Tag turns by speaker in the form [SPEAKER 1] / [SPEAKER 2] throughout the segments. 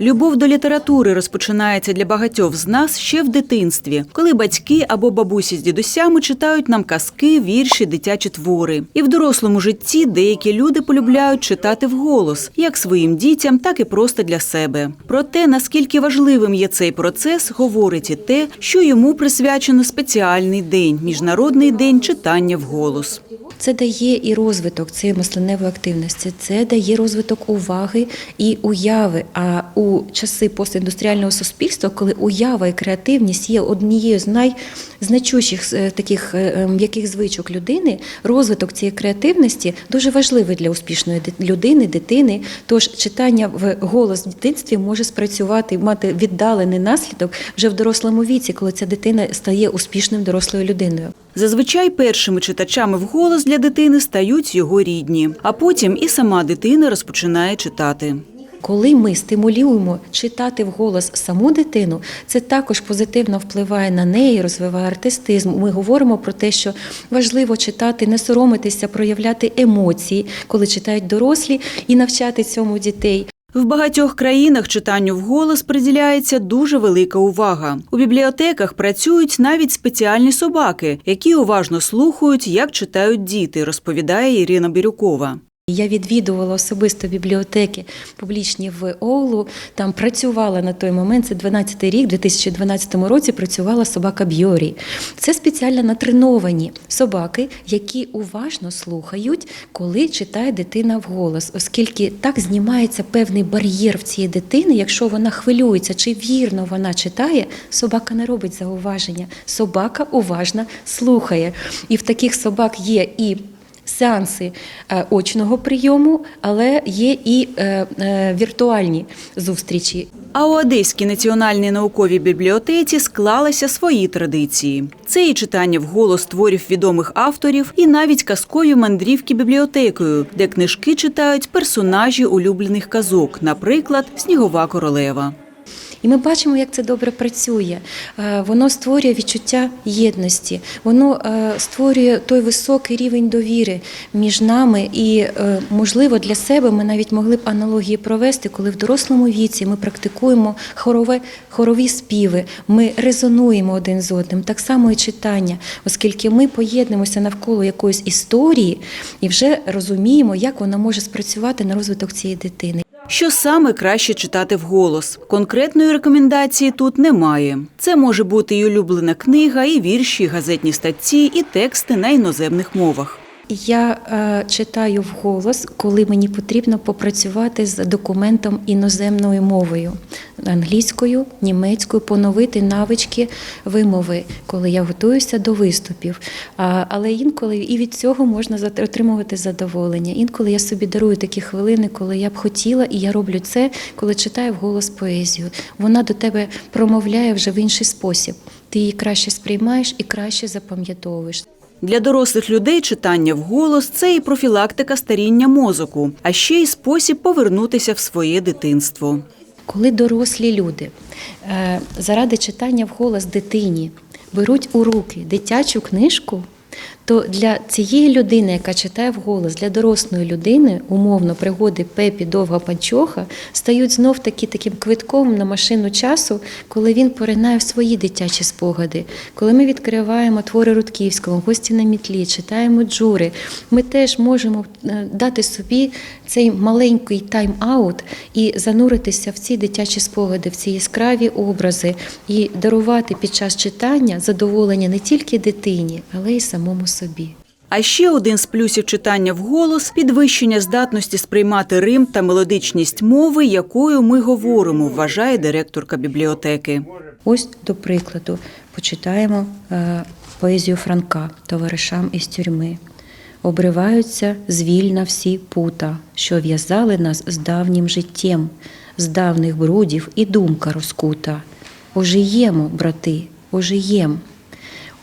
[SPEAKER 1] Любов до літератури розпочинається для багатьох з нас ще в дитинстві, коли батьки або бабусі з дідусями читають нам казки, вірші, дитячі твори. І в дорослому житті деякі люди полюбляють читати вголос, як своїм дітям, так і просто для себе. Про те, наскільки важливим є цей процес, говорить і те, що йому присвячено спеціальний день міжнародний день читання вголос.
[SPEAKER 2] Це дає і розвиток цієї мисленневої активності, це дає розвиток уваги і уяви. А у часи постіндустріального суспільства, коли уява і креативність є однією з найзначущих е, таких е, м'яких звичок людини, розвиток цієї креативності дуже важливий для успішної людини, дитини. Тож читання в голос в дитинстві може спрацювати, мати віддалений наслідок вже в дорослому віці, коли ця дитина стає успішною дорослою людиною.
[SPEAKER 1] Зазвичай першими читачами вголос для дитини стають його рідні, а потім і сама дитина розпочинає читати.
[SPEAKER 2] Коли ми стимулюємо читати вголос саму дитину, це також позитивно впливає на неї, розвиває артистизм. Ми говоримо про те, що важливо читати, не соромитися, проявляти емоції, коли читають дорослі, і навчати цьому дітей.
[SPEAKER 1] В багатьох країнах читанню вголос приділяється дуже велика увага. У бібліотеках працюють навіть спеціальні собаки, які уважно слухають, як читають діти, розповідає Ірина Бірюкова.
[SPEAKER 2] Я відвідувала особисто бібліотеки публічні в Оулу. Там працювала на той момент, це 12-й рік, у 2012 році працювала собака Бьорі. Це спеціально натреновані собаки, які уважно слухають, коли читає дитина вголос, оскільки так знімається певний бар'єр в цієї дитини. Якщо вона хвилюється, чи вірно вона читає, собака не робить зауваження. Собака уважно слухає. І в таких собак є і сеанси е, очного прийому, але є і е, е, віртуальні зустрічі.
[SPEAKER 1] А у Одеській національній науковій бібліотеці склалися свої традиції. Це і читання вголос творів відомих авторів, і навіть казкові мандрівки бібліотекою, де книжки читають персонажі улюблених казок, наприклад, Снігова королева.
[SPEAKER 2] І ми бачимо, як це добре працює. Е, Воно створює відчуття єдності, воно е, створює той високий рівень довіри між нами. І, е, можливо, для себе ми навіть могли б аналогії провести, коли в дорослому віці ми практикуємо хорове, хорові співи, ми резонуємо один з одним, так само і читання, оскільки ми поєднуємося навколо якоїсь історії і вже розуміємо, як вона може спрацювати на розвиток цієї дитини.
[SPEAKER 1] Що саме краще читати вголос? Конкретної рекомендації тут немає. Це може бути і улюблена книга, і вірші, і газетні статті, і тексти на іноземних мовах.
[SPEAKER 2] Я е, читаю вголос, коли мені потрібно попрацювати з документом іноземною мовою, англійською, німецькою, поновити навички вимови, коли я готуюся до виступів. Але інколи і від цього можна отримувати задоволення. Інколи я собі дарую такі хвилини, коли я б хотіла, і я роблю це, коли читаю вголос поезію. Вона до тебе промовляє вже в інший спосіб. Ти її краще сприймаєш і краще запам'ятовуєш.
[SPEAKER 1] Для дорослих людей читання вголос це і профілактика старіння мозоку, а ще й спосіб повернутися в своє дитинство.
[SPEAKER 2] Коли дорослі люди е, заради читання вголос дитині беруть у руки дитячу книжку, то для цієї людини, яка читає вголос, для дорослої людини, умовно, пригоди Пепі довга панчоха, стають знов таки таким квитком на машину часу, коли він поринає в свої дитячі спогади. Коли ми відкриваємо твори Рудківського, гості на мітлі, читаємо джури, ми теж можемо е, дати собі цей маленький тайм-аут і зануритися в ці дитячі спогади, в ці яскраві образи, і дарувати під час читання задоволення не тільки дитині, але й самому собі.
[SPEAKER 1] А ще один з плюсів читання вголос підвищення здатності сприймати рим та мелодичність мови, якою ми говоримо, вважає директорка бібліотеки.
[SPEAKER 2] Ось, до прикладу, почитаємо е, поезію Франка товаришам із тюрми. Обриваються звільна всі пута, що в'язали нас з давнім життєм, з давних брудів і думка розкута. Ожиємо, брати, ожиєм.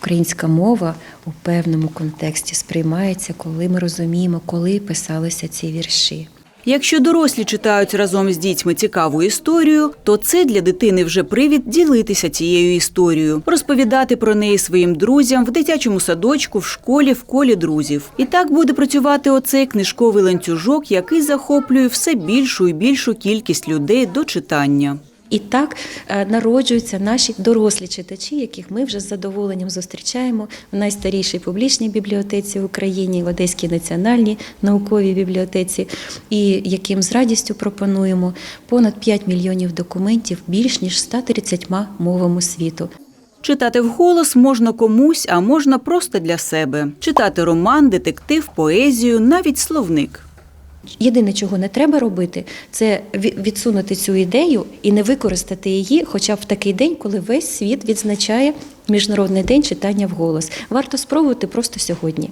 [SPEAKER 2] Українська мова у певному контексті сприймається, коли ми розуміємо, коли писалися ці вірші.
[SPEAKER 1] Якщо дорослі читають разом з дітьми цікаву історію, то це для дитини вже привід ділитися цією історією, розповідати про неї своїм друзям в дитячому садочку, в школі, в колі друзів. І так буде працювати оцей книжковий ланцюжок, який захоплює все більшу і більшу кількість людей до читання.
[SPEAKER 2] І так е, народжуються наші дорослі читачі, яких ми вже з задоволенням зустрічаємо в найстарішій публічній бібліотеці в Україні, в Одеській національній науковій бібліотеці, і яким з радістю пропонуємо понад 5 мільйонів документів більш ніж 130 мовами світу.
[SPEAKER 1] Читати вголос можна комусь, а можна просто для себе. Читати роман, детектив, поезію, навіть словник.
[SPEAKER 2] Єдине, чого не треба робити, це відсунути цю ідею і не використати її, хоча б в такий день, коли весь світ відзначає Міжнародний день читання вголос. Варто спробувати просто сьогодні.